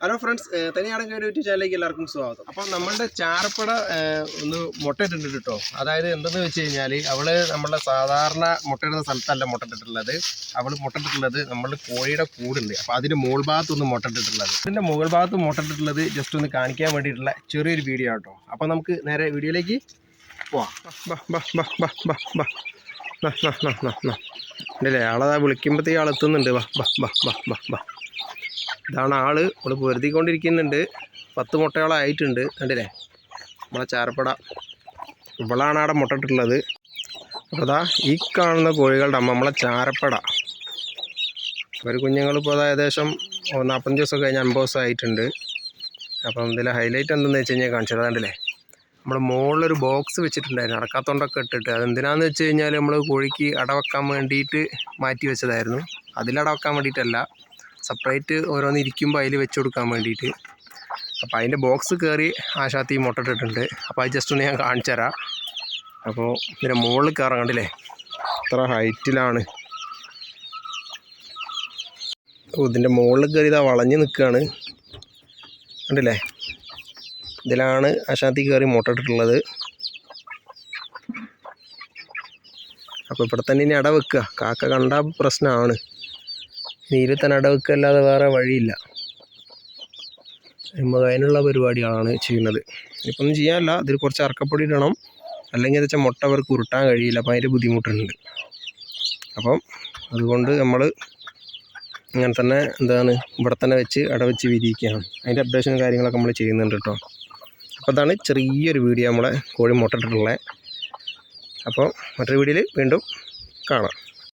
Hello friends തനിയാണെങ്കിൽ ഒരു YouTube ചാനലിലേക്ക് എല്ലാവർക്കും സ്വാഗതം അപ്പോൾ നമ്മളുടെ ചാർപ്പട ഒന്ന് മുട്ടയിട്ടുണ്ട് കേട്ടോ അതായത് എന്തെന്ന് വെച്ച് കഴിഞ്ഞാൽ അവൾ നമ്മളെ സാധാരണ മുട്ടയിടുന്ന സ്ഥലത്തല്ല മുട്ടയിട്ടിട്ടുള്ളത് അവൾ മുട്ടയിട്ടിട്ടുള്ളത് നമ്മൾ കോഴിയുടെ കൂടുണ്ട് അപ്പോൾ അതിന്റെ മുകൾ ഭാഗത്തൊന്ന് മുട്ടയിട്ടിട്ടുള്ളത് ഇതിന്റെ മുകൾ ഭാഗത്ത് മുട്ടയിട്ടിട്ടുള്ളത് ജസ്റ്റ് ഒന്ന് കാണിക്കാൻ വേണ്ടിയിട്ടുള്ള ചെറിയൊരു വീഡിയോ കേട്ടോ അപ്പോൾ നമുക്ക് നേരെ വീഡിയോയിലേക്ക് പോവാം ബാ ബാ ബാ ബാ ബാ ആളതാ വിളിക്കുമ്പോഴത്തേക്ക് ആൾ എത്തുന്നുണ്ട് വാ വാ ബാ ബാ ബാ ഇതാണ് ആൾ. നമ്മൾ പൊരുതിക്കൊണ്ടിരിക്കുന്നുണ്ട്. പത്ത് മുട്ടയോളായിട്ടുണ്ട് കണ്ടില്ലേ? നമ്മളെ ചാരപ്പട. ഇവളാണ് അവിടെ മുട്ടയിട്ടുള്ളത് അപ്പോൾ അതാ ഈ കാണുന്ന കോഴികളുടെ അമ്മ നമ്മളെ ചാരപ്പട. ഒരു കുഞ്ഞുങ്ങൾ ഇപ്പോൾ ഏകദേശം ഓ, നാൽപ്പത്തഞ്ച് ദിവസം കഴിഞ്ഞ് അൻപത് ദിവസം ആയിട്ടുണ്ട് അപ്പം ഇതിലെ ഹൈലൈറ്റ് എന്തെന്ന് വെച്ച് കഴിഞ്ഞാൽ കാണിച്ചത് കണ്ടില്ലേ? നമ്മൾ മുകളിലൊരു ബോക്സ് വെച്ചിട്ടുണ്ടായിരുന്നു. അടക്കാത്തോണ്ടൊക്കെ ഇട്ടിട്ട്. അതെന്തിനാന്ന് വെച്ച് കഴിഞ്ഞാൽ നമ്മൾ കോഴിക്ക് അടവെക്കാൻ വേണ്ടിയിട്ട് മാറ്റി വെച്ചതായിരുന്നു. അതിലടവെക്കാൻ വേണ്ടിയിട്ടല്ല. സെപ്പറേറ്റ് ഓരോന്ന് ഇരിക്കുമ്പോൾ അതിൽ വെച്ച് കൊടുക്കാൻ വേണ്ടിയിട്ട് അപ്പോൾ അതിന്റെ ബോക്സ് കയറി ആശാത്തി മുട്ടിട്ടിട്ടുണ്ട് അപ്പോൾ അത് ജസ്റ്റ് ഒന്ന് ഞാൻ കാണിച്ചു തരാം. അപ്പോൾ ഇതിന്റെ മുകളിൽ കയറാൻ കണ്ടില്ലേ? ഇത്ര ഹൈറ്റിലാണ്. ഇതിന്റെ മുകളിൽ കയറി ഇതാ വളഞ്ഞ് നിൽക്കുകയാണ് കണ്ടില്ലേ? ഇതിലാണ് അശാന്തി കയറി മുട്ടിട്ടിട്ടുള്ളത് അപ്പോൾ ഇവിടെ തന്നെ ഇനി അട വെക്കുക. കാക്ക കണ്ട പ്രശ്നമാണ് നീരിൽ നടവുക്കല്ലാതെ വേറെ വഴിയില്ല. നമുക്ക് അതിനുള്ള പരിപാടികളാണ് ചെയ്യുന്നത്. ഇപ്പം ചെയ്യാനല്ല. ഇതിൽ കുറച്ച് അറക്കപ്പൊടി ഇടണം. അല്ലെങ്കിൽ വെച്ചാൽ മുട്ട അവർക്ക് ഉരുട്ടാൻ കഴിയില്ല. അപ്പം അതിന്റെ ബുദ്ധിമുട്ടുണ്ട്. അപ്പം അതുകൊണ്ട് നമ്മൾ ഇങ്ങനെ തന്നെ എന്താണ് ഇവിടെ തന്നെ വെച്ച് അടവെച്ച് വിരിയിക്കുകയാണ്. അതിന്റെ അപ്ഡേഷനും കാര്യങ്ങളൊക്കെ നമ്മൾ ചെയ്യുന്നുണ്ട് കേട്ടോ. അപ്പോൾ അതാണ് ചെറിയൊരു വീഡിയോ നമ്മളെ കോഴി മുട്ട ഇട്ടിട്ടുള്ളത് അപ്പോൾ മറ്റൊരു വീഡിയോയിൽ വീണ്ടും കാണാം.